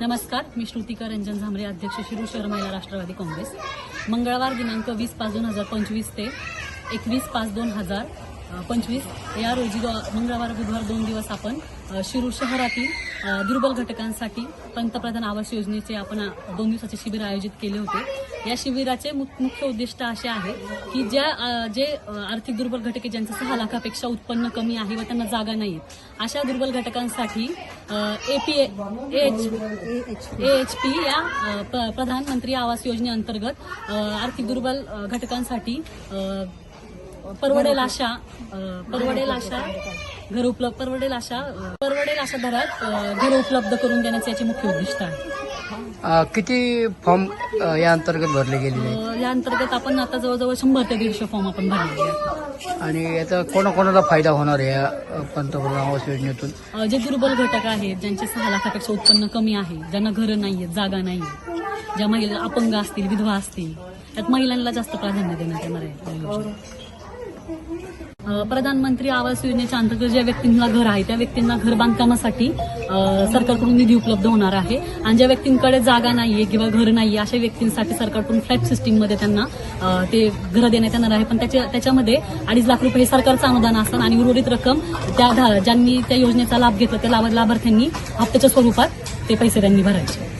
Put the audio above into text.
नमस्कार मी श्रुतिका रंजन झांबरे अध्यक्ष शिरू शहर महिला राष्ट्रवादी काँग्रेस. मंगळवार दिनांक वीस पाच दोन हजार पंचवीस ते एकवीस पाच दोन हजार पंचवीस. या रोजी मंगळवार बुधवार दोन दिवस आपण शिरूर शहरातील दुर्बल घटकांसाठी पंतप्रधान आवास योजनेचे आपण दोन दिवसाचे शिबिर आयोजित केले होते. या शिबिराचे मुख्य उद्दिष्ट असे आहे की ज्या जे आर्थिक दुर्बल घटके ज्यांचं सहा लाखापेक्षा उत्पन्न कमी आहे व त्यांना जागा नाही अशा दुर्बल घटकांसाठी A P H H P या प्रधानमंत्री आवास योजनेअंतर्गत आर्थिक दुर्बल घटकांसाठी परवडेल अशा परवडेल अशा घर उपलब्ध परवडेल अशा परवडेल अशा दरात घर उपलब्ध करून देण्याचे याचे मुख्य उद्दिष्ट आहे. किती फॉर्म या अंतर्गत भरले आहेत? अ, या अंतर्गत आपण आता जवळजवळ शंभर ते दीडशे फॉर्म आपण आहेत. आणि याचा कोणाकोणाला फायदा होणार आहे या पंतप्रधान आवास योजनेतून? जे दुर्बल घटक आहेत ज्यांचे सहा लाखापेक्षा उत्पन्न कमी आहे ज्यांना घरं नाहीये जागा नाही ज्या महिला अपंग असतील विधवा असतील त्यात महिलांना जास्त प्राधान्य देण्यात येणार आहे. प्रधानमंत्री आवास योजनेच्या अंतर्गत ज्या व्यक्तींना घर आहे त्या व्यक्तींना घर बांधकामासाठी सरकारकडून निधी उपलब्ध होणार आहे. आणि ज्या व्यक्तींकडे जागा नाहीये किंवा घर नाहीये अशा व्यक्तींसाठी सरकारकडून फ्लॅट सिस्टीममध्ये त्यांना ते घर देण्यात येणार आहे. पण त्याच्या त्याच्यामध्ये अडीच लाख रुपये हे सरकारचं अनुदान असतं आणि उर्वरित रक्कम त्या ज्यांनी त्या योजनेचा लाभ घेतला त्या लाभार्थ्यांनी हप्त्याच्या स्वरूपात ते पैसे त्यांनी भरायचे.